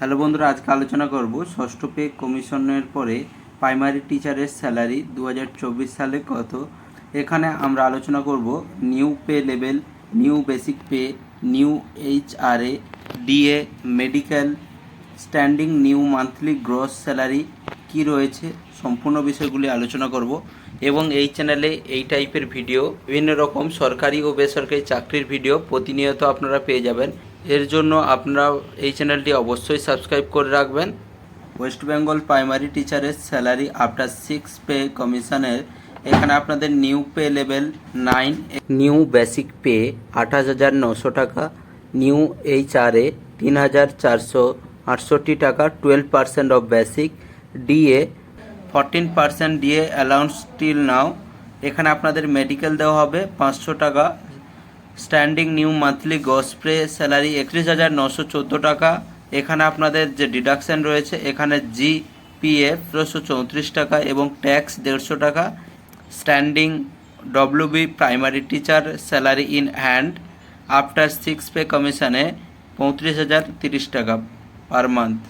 Hello বন্ধুরা, আজকে আলোচনা করব ষষ্ঠ পে কমিশনের পরে প্রাইমারি টিচারের স্যালারি দু হাজার চব্বিশ সালে কত? এখানে আমরা আলোচনা করব new pay level, new basic pay, new HRA, DA, medical, standing, new monthly gross salary কি রয়েছে, সম্পূর্ণ বিষয়গুলি আলোচনা করব এবং এই চ্যানেলে এই টাইপের ভিডিও, বিভিন্ন রকম সরকারি ও বেসরকারি চাকরির ভিডিও প্রতিনিয়ত আপনারা পেয়ে যাবেন। এর জন্য আপনারা এই চ্যানেলটি অবশ্যই সাবস্ক্রাইব করে রাখবেন। ওয়েস্ট বেঙ্গল প্রাইমারি টিচারের স্যালারি আফটার সিক্স পে কমিশনের এখানে আপনাদের new pay level nine new basic pay আঠাশ হাজার নশো টাকা নিউ এইচ আর এ তিন হাজার চারশো আটষট্টি টাকা twelve percent of basic DA fourteen percent DA allowance still now এখানে আপনাদের মেডিকেল দেওয়া হবে পাঁচশো টাকা স্ট্যান্ডিং নিউ মান্থলি গসপ্রে স্যালারি একত্রিশ হাজার নশো চোদ্দ টাকা। এখানে আপনাদের যে ডিডাকশন রয়েছে, এখানে জি পিএফ তেরোশো চৌত্রিশ টাকা এবং ট্যাক্স দেড়শো টাকা। Standing WB primary teacher salary in hand after six pay কমিশনে পঁয়ত্রিশ হাজার তিরিশ টাকা পার মান্থ